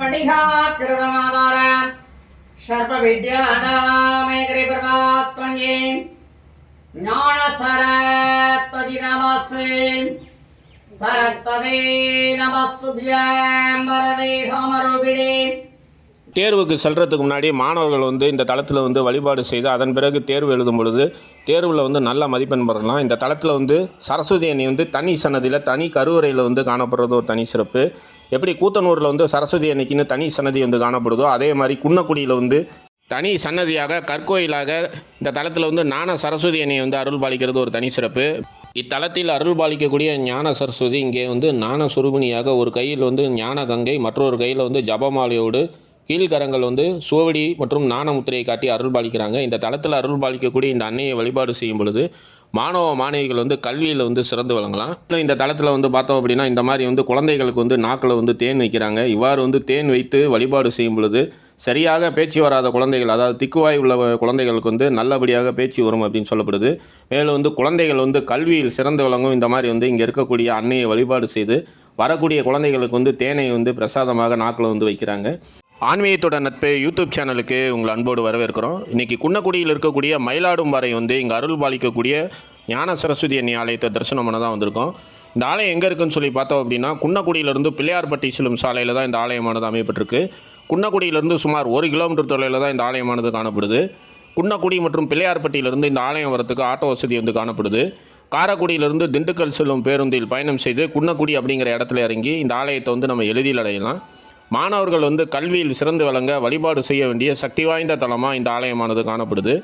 पणिहाकृतमादार सर्वविद्यानामेकरे परमात्मन्ये ज्ञानसरत्पदि नमस्ते सरत्पदे नमस्तुभ्यां वरदे होमरूपिणे தேர்வுக்கு செல்கிறதுக்கு முன்னாடி மாணவர்கள் வந்து இந்த தளத்தில் வந்து வழிபாடு செய்து அதன் பிறகு தேர்வு எழுதும் பொழுது தேர்வில் வந்து நல்ல மதிப்பெண் பெறலாம். இந்த தளத்தில் வந்து சரஸ்வதி அணி வந்து தனி சன்னதியில் தனி கருவறையில் வந்து காணப்படுறது ஒரு தனி சிறப்பு. எப்படி கூத்தனூரில் வந்து சரஸ்வதி அன்னைக்குன்னு தனி சன்னதி வந்து காணப்படுதோ அதே மாதிரி குன்னக்குடியில் வந்து தனி சன்னதியாக கற்கோயிலாக இந்த தளத்தில் வந்து ஞான சரஸ்வதி அணியை வந்து அருள் பாலிக்கிறது ஒரு தனி சிறப்பு. இத்தலத்தில் அருள் பாலிக்கக்கூடிய ஞான சரஸ்வதி இங்கே வந்து ஞான சுரூபிணியாக ஒரு கையில் வந்து ஞான கங்கை மற்றொரு கையில் வந்து ஜபமாலையோடு கீழ்கரங்கள் வந்து சுவடி மற்றும் ஞான முத்திரையை காட்டி அருள் பாலிக்கிறாங்க இந்த தளத்தில் அருள் பாலிக்கக்கூடிய இந்த அன்னையை வழிபாடு செய்யும் பொழுது மாணவ மாணவிகள் வந்து கல்வியில் வந்து சிறந்து விளங்கலாம். இந்த தளத்தில் வந்து பார்த்தோம் அப்படின்னா இந்த மாதிரி வந்து குழந்தைகளுக்கு வந்து நாக்கில் வந்து தேன் வைக்கிறாங்க. இவ்வாறு வந்து தேன் வைத்து வழிபாடு செய்யும் பொழுது சரியாக பேச்சு வராத குழந்தைகள் அதாவது திக்குவாய் உள்ள குழந்தைகளுக்கு வந்து நல்லபடியாக பேச்சு வரும் அப்படின்னு சொல்லப்படுது. மேலும் வந்து குழந்தைகள் வந்து கல்வியில் சிறந்து விளங்கும் இந்த மாதிரி வந்து இங்கே இருக்கக்கூடிய அன்னையை வழிபாடு செய்து வரக்கூடிய குழந்தைகளுக்கு வந்து தேனை வந்து பிரசாதமாக நாக்கில் வந்து வைக்கிறாங்க. ஆன்மீகத்தோட நட்பு யூடியூப் சேனலுக்கு உங்களை அன்போடு வரவேற்கிறோம். இன்றைக்கி குன்னக்குடியில் இருக்கக்கூடிய மயிலாடும் வரை வந்து இங்கே அருள் பாலிக்கக்கூடிய ஞான சரஸ்வதி அண்ணி ஆலயத்தை தரிசனம் பண்ண தான் வந்திருக்கோம். இந்த ஆலயம் எங்கே இருக்குன்னு சொல்லி பார்த்தோம் அப்படின்னா குன்னக்குடியிலிருந்து பிள்ளையார்பட்டி செல்லும் சாலையில் தான் இந்த ஆலயமானது அமையப்பட்டிருக்கு. குன்னக்குடியிலிருந்து சுமார் ஒரு கிலோமீட்டர் தொலைவில் தான் இந்த ஆலயமானது காணப்படுது. குன்னக்குடி மற்றும் பிள்ளையார்பட்டியிலிருந்து இந்த ஆலயம் வரத்துக்கு ஆட்டோ வசதி வந்து காணப்படுது. காரக்குடியிலிருந்து திண்டுக்கல் செல்லும் பேருந்தில் பயணம் செய்து குன்னக்குடி அப்படிங்கிற இடத்துல இறங்கி இந்த ஆலயத்தை வந்து நம்ம எளிதில் அடையலாம். மாணவர்கள் வந்து கல்வியில் சிறந்து விளங்க வழிபாடு செய்ய வேண்டிய சக்தி வாய்ந்த தலமாக இந்த ஆலயமானது காணப்படுது.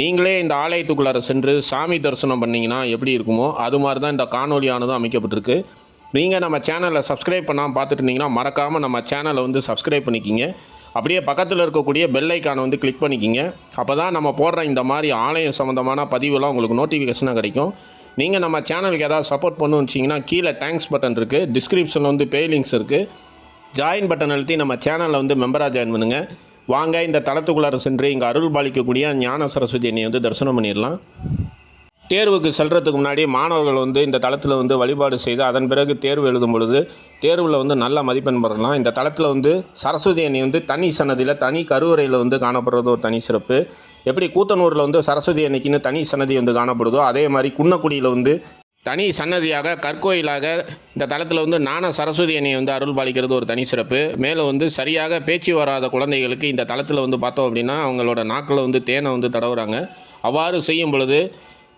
நீங்களே இந்த ஆலயத்துக்குள்ளார சென்று சாமி தரிசனம் பண்ணிங்கன்னா எப்படி இருக்குமோ அது மாதிரி தான் இந்த காணொலியானதும் அமைக்கப்பட்டிருக்கு. நீங்கள் நம்ம சேனலை சப்ஸ்கிரைப் பண்ணாமல் பார்த்துட்டு இருந்தீங்கன்னா மறக்காமல் நம்ம சேனலை வந்து சப்ஸ்கிரைப் பண்ணிக்கிங்க. அப்படியே பக்கத்தில் இருக்கக்கூடிய பெல் ஐக்கானை வந்து கிளிக் பண்ணிக்கிங்க. அப்போ தான் நம்ம போடுற இந்த மாதிரி ஆலயம் சம்மந்தமான பதிவுலாம் உங்களுக்கு நோட்டிஃபிகேஷனாக கிடைக்கும். நீங்கள் நம்ம சேனலுக்கு ஏதாவது சப்போர்ட் பண்ணணும்னு வச்சிங்கன்னா கீழே தேங்க்ஸ் பட்டன் இருக்குது டிஸ்கிரிப்ஷனில் வந்து பே லிங்க்ஸ் இருக்குது ஜாயின் பட்டன் அழுத்தி நம்ம சேனலில் வந்து மெம்பராக ஜாயின் பண்ணுங்கள் வாங்க இந்த தளத்துக்குள்ளார சென்று இங்கே அருள் பாலிக்கக்கூடிய ஞான சரஸ்வதி என்னை வந்து தரிசனம் பண்ணிடலாம். தேர்வுக்கு செல்கிறதுக்கு முன்னாடி மாணவர்கள் வந்து இந்த தளத்தில் வந்து வழிபாடு செய்து அதன் பிறகு தேர்வு எழுதும் பொழுது தேர்வில் வந்து நல்ல மதிப்பெண் பெறலாம். இந்த தளத்தில் வந்து சரஸ்வதி அணி வந்து தனி சன்னதியில் தனி கருவறையில் வந்து காணப்படுறது ஒரு தனி சிறப்பு. எப்படி கூத்தனூரில் வந்து சரஸ்வதி அன்னைக்குன்னு தனி சன்னதி வந்து காணப்படுதோ அதே மாதிரி குன்னக்குடியில் வந்து தனி சன்னதியாக கற்கோயிலாக இந்த தளத்தில் வந்து ஞான சரஸ்வதி அணியை வந்து அருள் பாலிக்கிறது ஒரு தனி சிறப்பு. மேலும் வந்து சரியாக பேச்சு வராத குழந்தைகளுக்கு இந்த தளத்தில் வந்து பார்த்தோம் அப்படின்னா அவங்களோட நாக்கில் வந்து தேனை வந்து தடவுறாங்க. அவ்வாறு செய்யும் பொழுது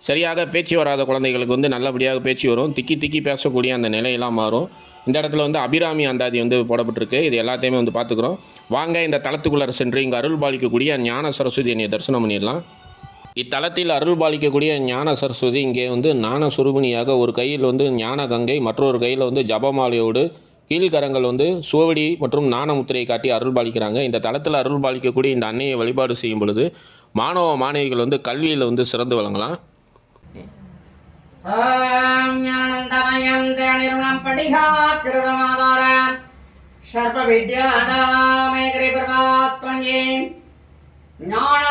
சரியாக பேச்சு வராத குழந்தைகளுக்கு வந்து நல்லபடியாக பேச்சு வரும். திக்கி திக்கி பேசக்கூடிய அந்த நிலையெல்லாம் மாறும். இந்த இடத்துல வந்து அபிராமி அந்தாதி வந்து போடப்பட்டிருக்கு. இது எல்லாத்தையுமே வந்து பார்த்துக்குறோம். வாங்க இந்த தளத்துக்குள்ளார சென்று இங்கே அருள் பாலிக்கக்கூடிய ஞான சரஸ்வதி அணியை தரிசனம் பண்ணிடலாம். இத்தலத்தில் அருள் பாலிக்கக்கூடிய ஞான சரஸ்வதி இங்கே வந்து ஞான சுரூபிணியாக ஒரு கையில் வந்து ஞான கங்கை மற்றொரு கையில் வந்து ஜபமாலையோடு கீழ்கரங்கள் வந்து சுவடி மற்றும் நாணமுத்திரையை காட்டி அருள் பாலிக்கிறாங்க இந்த தளத்தில் அருள் பாலிக்கக்கூடிய இந்த அன்னையை வழிபாடு செய்யும் பொழுது மாணவ மாணவிகள் வந்து கல்வியில் வந்து சிறந்து வழங்கலாம் சர்ப ஞான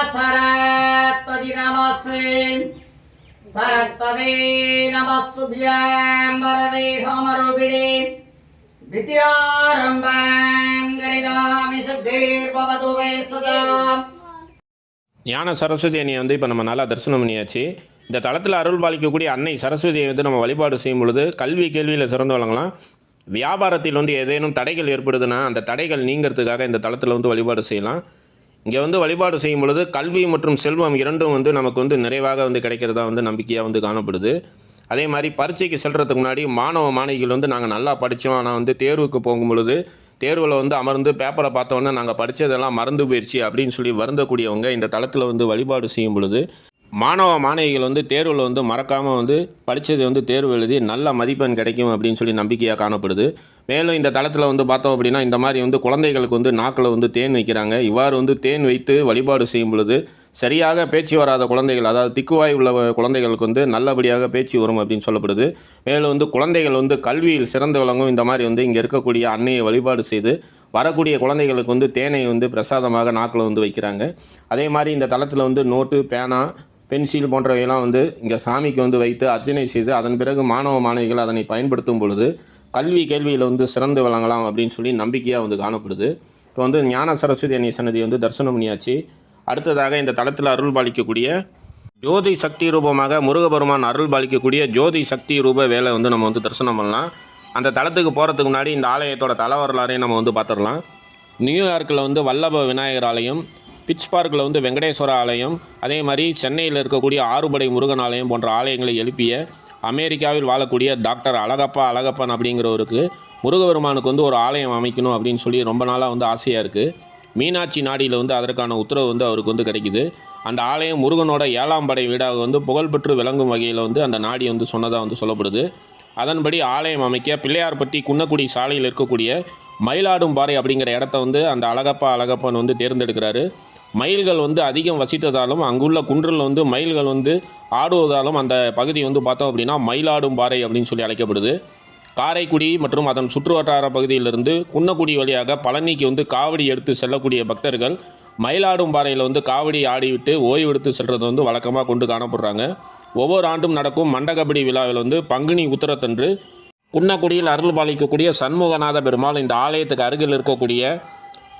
ஞான சரஸ்வதி அணியை வந்து இப்போ நம்ம நல்லா தரிசனம் பண்ணியாச்சு. இந்த தளத்தில் அருள் பாலிக்கக்கூடிய அன்னை சரஸ்வதியை வந்து நம்ம வழிபாடு செய்யும் பொழுது கல்வி கேள்வியில் சிறந்து வழங்கலாம். வியாபாரத்தில் வந்து ஏதேனும் தடைகள் ஏற்படுதுன்னா அந்த தடைகள் நீங்கிறதுக்காக இந்த தளத்தில் வந்து வழிபாடு செய்யலாம். இங்கே வந்து வழிபாடு செய்யும் பொழுது கல்வி மற்றும் செல்வம் இரண்டும் வந்து நமக்கு வந்து நிறைவாக வந்து கிடைக்கிறதா வந்து நம்பிக்கையாக வந்து காணப்படுது. அதே மாதிரி பரீட்சைக்கு செல்கிறதுக்கு முன்னாடி மாணவ மாணவிகள் வந்து நாங்கள் நல்லா படித்தோம் ஆனால் வந்து தேர்வுக்கு போகும் பொழுது தேர்வில் வந்து அமர்ந்து பேப்பரை பார்த்தோன்னே நாங்கள் படித்ததெல்லாம் மறந்து போயிடுச்சு அப்படின்னு சொல்லி வருந்தக்கூடியவங்க இந்த தளத்தில் வந்து வழிபாடு செய்யும் பொழுது மாணவ மாணவிகள் வந்து தேர்வில் வந்து மறக்காமல் வந்து படித்தது வந்து தேர்வு எழுதி நல்ல மதிப்பெண் கிடைக்கும் அப்படின்னு சொல்லி நம்பிக்கையாக காணப்படுது. மேலும் இந்த தளத்தில் வந்து பார்த்தோம் அப்படின்னா இந்த மாதிரி வந்து குழந்தைகளுக்கு வந்து நாக்கில் வந்து தேன் வைக்கிறாங்க. இவ்வாறு வந்து தேன் வைத்து வழிபாடு செய்யும் பொழுது சரியாக பேச்சு வராத குழந்தைகள் அதாவது திக்குவாய் உள்ள குழந்தைகளுக்கு வந்து நல்லபடியாக பேச்சு வரும் அப்படின்னு சொல்லப்படுது. மேலும் வந்து குழந்தைகள் வந்து கல்வியில் சிறந்து விளங்கும் இந்த மாதிரி வந்து இங்கே இருக்கக்கூடிய அன்னையை வழிபாடு செய்து வரக்கூடிய குழந்தைகளுக்கு வந்து தேனை வந்து பிரசாதமாக நாக்கில் வந்து வைக்கிறாங்க. அதே மாதிரி இந்த தளத்தில் வந்து நோட்டு பேனா பென்சில் போன்றவையெல்லாம் வந்து இங்கே சாமிக்கு வந்து வைத்து அர்ச்சனை செய்து அதன் பிறகு மாணவ மாணவிகள் அதனை பயன்படுத்தும் பொழுது கல்வி கேள்வியில் வந்து சிறந்து விளங்கலாம் அப்படின்னு சொல்லி நம்பிக்கையாக வந்து காணப்படுது. இப்போ வந்து ஞான சரஸ்வதி அணி சன்னதி வந்து தரிசனம் பண்ணியாச்சு. அடுத்ததாக இந்த தளத்தில் அருள் பாலிக்கக்கூடிய ஜோதி சக்தி ரூபமாக முருகபெருமான் அருள் பாலிக்கக்கூடிய ஜோதி சக்தி ரூப வேலை வந்து நம்ம வந்து தரிசனம் பண்ணலாம். அந்த தளத்துக்கு போகிறதுக்கு முன்னாடி இந்த ஆலயத்தோட தல வரலாறையும் நம்ம வந்து பார்த்துடலாம். நியூயார்க்கில் வந்து வல்லப விநாயகர் ஆலயம் பிட்ஸ்பார்க்கில் வந்து வெங்கடேஸ்வர ஆலயம் அதே மாதிரி சென்னையில் இருக்கக்கூடிய ஆறுபடை முருகன் ஆலயம் போன்ற ஆலயங்களை எழுப்பிய அமெரிக்காவில் வாழக்கூடிய டாக்டர் அழகப்பா அழகப்பன் அப்படிங்கிறவருக்கு முருகபெருமானுக்கு வந்து ஒரு ஆலயம் அமைக்கணும் அப்படின்னு சொல்லி ரொம்ப நாளாக வந்து ஆசையாக இருக்குது மீனாட்சி நாடியில் வந்து அதற்கான உத்தரவு வந்து அவருக்கு வந்து கிடைக்குது. அந்த ஆலயம் முருகனோட ஏழாம் படை வீடாக வந்து புகழ்பெற்று விளங்கும் வகையில் வந்து அந்த நாடி வந்து சொன்னதாக வந்து சொல்லப்படுது. அதன்படி ஆலயம் அமைக்க பிள்ளையார்பட்டி குன்னக்குடி சாலையில் இருக்கக்கூடிய மயிலாடும்பாறை அப்படிங்கிற இடத்த வந்து அந்த அழகப்பா அழகப்பன் வந்து தேர்ந்தெடுக்கிறாரு. மயில்கள் வந்து அதிகம் வசித்ததாலும் அங்குள்ள குன்றில் வந்து மயில்கள் வந்து ஆடுவதாலும் அந்த பகுதி வந்து பார்த்தோம் அப்படின்னா மயிலாடும் பாறை அப்படின்னு சொல்லி அழைக்கப்படுது. காரைக்குடி மற்றும் அதன் சுற்றுவட்டார பகுதியிலிருந்து குன்னக்குடி வழியாக பழனிக்கு வந்து காவடி எடுத்து செல்லக்கூடிய பக்தர்கள் மயிலாடும் பாறையில் வந்து காவடி ஆடிவிட்டு ஓய்வெடுத்து செல்வது வந்து வழக்கமாக கொண்டு காணப்படுறாங்க. ஒவ்வொரு ஆண்டும் நடக்கும் மண்டகபடி விழாவில் வந்து பங்குனி உத்தரத்தன்று குன்னக்குடியில் அருள் பாலிக்கக்கூடிய சண்முகநாத பெருமாள் இந்த ஆலயத்துக்கு அருகில் இருக்கக்கூடிய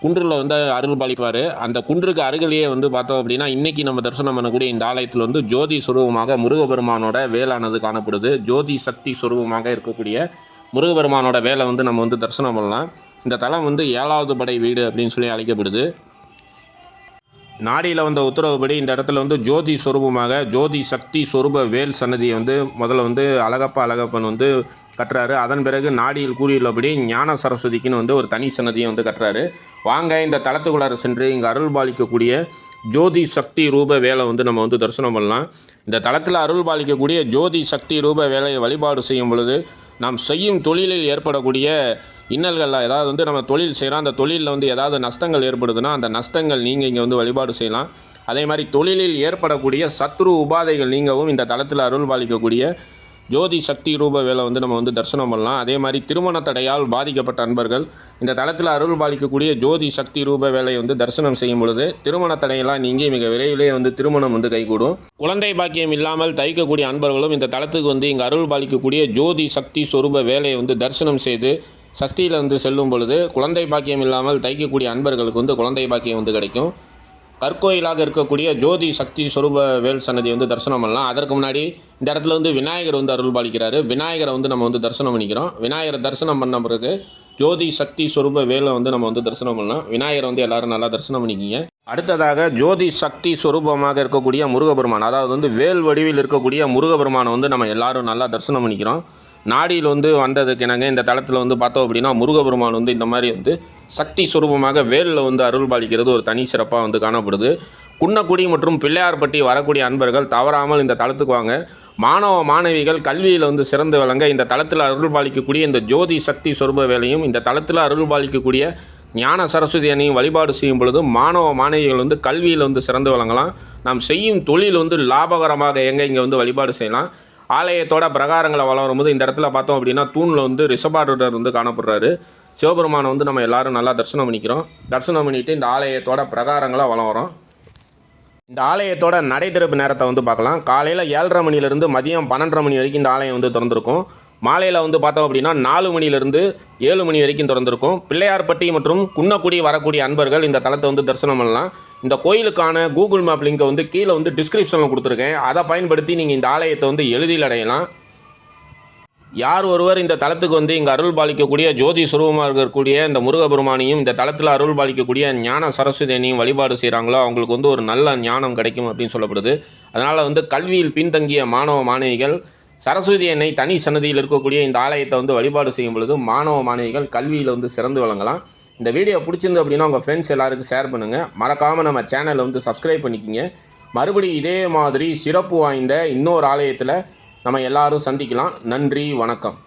குன்றில் வந்து அருள் பாலிப்பார். அந்த குன்றுக்கு அருகிலேயே வந்து பார்த்தோம் அப்படின்னா இன்றைக்கி நம்ம தரிசனம் பண்ணக்கூடிய இந்த ஆலயத்தில் வந்து ஜோதி சுரூபமாக முருகபெருமானோட வேலானது காணப்படுது. ஜோதி சக்தி சுரூபமாக இருக்கக்கூடிய முருகபெருமானோட வேலை வந்து நம்ம வந்து தரிசனம் பண்ணலாம். இந்த தலம் வந்து ஏழாவது படை வீடு அப்படின்னு சொல்லி அழைக்கப்படுது. நாடியில் வந்த உத்தரவுப்படி இந்த இடத்துல வந்து ஜோதி சொரூபமாக ஜோதி சக்தி சொரூப வேல் சன்னதியை வந்து முதல்ல வந்து அழகப்பா அழகப்பன் வந்து கட்டுறாரு. அதன் பிறகு நாடியில் கூறியுள்ளபடி ஞான சரஸ்வதிக்குன்னு வந்து ஒரு தனி சன்னதியை வந்து கட்டுறாரு. வாங்க இந்த தளத்துக்குள்ளார சென்று இங்கே அருள் பாலிக்கக்கூடிய ஜோதி சக்தி ரூப வேலை வந்து நம்ம வந்து தரிசனம் பண்ணலாம். இந்த தளத்தில் அருள் பாலிக்கக்கூடிய ஜோதி சக்தி ரூப வேலையை வழிபாடு செய்யும் பொழுது நாம் செய்யும் தொழிலில் ஏற்படக்கூடிய இன்னல்கள்லாம் ஏதாவது வந்து நம்ம தொழில் செய்கிறோம் அந்த தொழிலில் வந்து ஏதாவது நஷ்டங்கள் ஏற்படுதுன்னா அந்த நஷ்டங்கள் நீங்கள் இங்கே வந்து வழிபாடு செய்யலாம். அதே மாதிரி தொழிலில் ஏற்படக்கூடிய சத்ரு உபாதைகள் நீங்கவும் இந்த தளத்தில் அருள் பாலிக்கக்கூடிய ஜோதி சக்தி ரூப வேலை வந்து நம்ம வந்து தரிசனம் பண்ணலாம். அதே மாதிரி திருமண தடையால் பாதிக்கப்பட்ட அன்பர்கள் இந்த தளத்தில் அருள் பாலிக்கக்கூடிய ஜோதி சக்தி ரூப வேலையை வந்து தரிசனம் செய்யும் பொழுது திருமண தடையெல்லாம் நீங்கி மிக விரைவிலே வந்து திருமணம் வந்து கைகூடும். குழந்தை பாக்கியம் இல்லாமல் தைக்கக்கூடிய அன்பர்களும் இந்த தளத்துக்கு வந்து இங்கே அருள் பாலிக்கக்கூடிய ஜோதி சக்தி சொரூப வேலையை வந்து தரிசனம் செய்து சஷ்டியில் வந்து செல்லும் பொழுது குழந்தை பாக்கியம் இல்லாமல் தைக்கக்கூடிய அன்பர்களுக்கு வந்து குழந்தை பாக்கியம் வந்து கிடைக்கும். கற்கோயிலாக இருக்கக்கூடிய ஜோதி சக்தி சொரூப வேல் சன்னதி வந்து தரிசனம் பண்ணலாம். அதற்கு முன்னாடி இந்த இடத்துல வந்து விநாயகர் வந்து அருள் பாலிக்கிறாரு. விநாயகரை வந்து நம்ம வந்து தரிசனம் பண்ணிக்கிறோம். விநாயகரை தரிசனம் பண்ண பிறகு ஜோதி சக்தி சொரூப வேலை வந்து நம்ம வந்து தரிசனம் பண்ணலாம். விநாயகரை வந்து எல்லாரும் நல்லா தரிசனம் பண்ணிக்கிங்க. அடுத்ததாக ஜோதி சக்தி சுரூபமாக இருக்கக்கூடிய முருகபெருமான் அதாவது வந்து வேல் வடிவில் இருக்கக்கூடிய முருகபெருமானை வந்து நம்ம எல்லாரும் நல்லா தரிசனம் பண்ணிக்கிறோம். நாடியில் வந்து வந்ததுக்கு என்னங்க இந்த தளத்தில் வந்து பார்த்தோம் அப்படின்னா முருகபெருமான் வந்து இந்த மாதிரி வந்து சக்தி சுரூபமாக வேலில் வந்து அருள் பாலிக்கிறது ஒரு தனி சிறப்பாக வந்து காணப்படுது. குன்னக்குடி மற்றும் பிள்ளையார்பட்டி வரக்கூடிய அன்பர்கள் தவறாமல் இந்த தளத்துக்கு வாங்க. மாணவ மாணவிகள் கல்வியில் வந்து சிறந்து விளங்க இந்த தளத்தில் அருள் பாலிக்கக்கூடிய இந்த ஜோதி சக்தி சொரூப வேலையும் இந்த தளத்தில் அருள் பாலிக்கக்கூடிய ஞான சரஸ்வதி அணியும் வழிபாடு செய்யும் பொழுது மாணவ மாணவிகள் வந்து கல்வியில் வந்து சிறந்து விளங்கலாம். நாம் செய்யும் தொழில் வந்து லாபகரமாக எங்கே இங்கே வந்து வழிபாடு செய்யலாம். ஆலயத்தோட பிரகாரங்களை வளரும் போது இந்த இடத்துல பார்த்தோம் அப்படின்னா தூணில் வந்து ரிஷபாரூடர் வந்து காணப்படுறாரு. சிவபெருமானை வந்து நம்ம எல்லாரும் நல்லா தரிசனம் பண்ணிக்கிறோம். தரிசனம் பண்ணிட்டு இந்த ஆலயத்தோட பிரகாரங்களாக வளம் வரும். இந்த ஆலயத்தோட நடை திறப்பு நேரத்தை வந்து பார்க்கலாம். காலையில் ஏழரை மணிலேருந்து மதியம் பன்னெண்டரை மணி வரைக்கும் இந்த ஆலயம் வந்து திறந்திருக்கும். மாலையில் வந்து பார்த்தோம் அப்படின்னா நாலு மணிலேருந்து ஏழு மணி வரைக்கும் திறந்திருக்கும். பிள்ளையார்பட்டி மற்றும் குன்னக்குடி வரக்கூடிய அன்பர்கள் இந்த தளத்தை வந்து தரிசனம் பண்ணலாம். இந்த கோயிலுக்கான கூகுள் மேப் லிங்கை வந்து கீழே வந்து டிஸ்கிரிப்ஷனில் கொடுத்துருக்கேன். அதை பயன்படுத்தி நீங்கள் இந்த ஆலயத்தை வந்து எளிதில் அடையலாம். யார் ஒருவர் இந்த தளத்துக்கு வந்து இங்கே அருள் பாலிக்கக்கூடிய ஜோதி சுரூபமாக இருக்கக்கூடிய இந்த முருகபெருமானையும் இந்த தளத்தில் அருள் பாலிக்கக்கூடிய ஞான சரஸ்வதியனையும் வழிபாடு செய்கிறாங்களோ அவங்களுக்கு வந்து ஒரு நல்ல ஞானம் கிடைக்கும் அப்படின்னு சொல்லப்படுது. அதனால் வந்து கல்வியில் பின்தங்கிய மாணவ மாணவிகள் சரஸ்வதி அன்னை தனி சன்னதியில் இருக்கக்கூடிய இந்த ஆலயத்தை வந்து வழிபாடு செய்யும் பொழுது மாணவ மாணவிகள் கல்வியில் வந்து சிறந்து விளங்கலாம். இந்த வீடியோ பிடிச்சிருந்து அப்படின்னா உங்கள் ஃப்ரெண்ட்ஸ் எல்லாருக்கும் ஷேர் பண்ணுங்கள் மறக்காமல் நம்ம சேனலை வந்து சப்ஸ்கிரைப் பண்ணிக்கிங்க. மறுபடியும் இதே மாதிரி சிறப்பு வாய்ந்த இன்னொரு ஆலயத்தில் நம்ம எல்லாரும் சந்திக்கலாம். நன்றி வணக்கம்.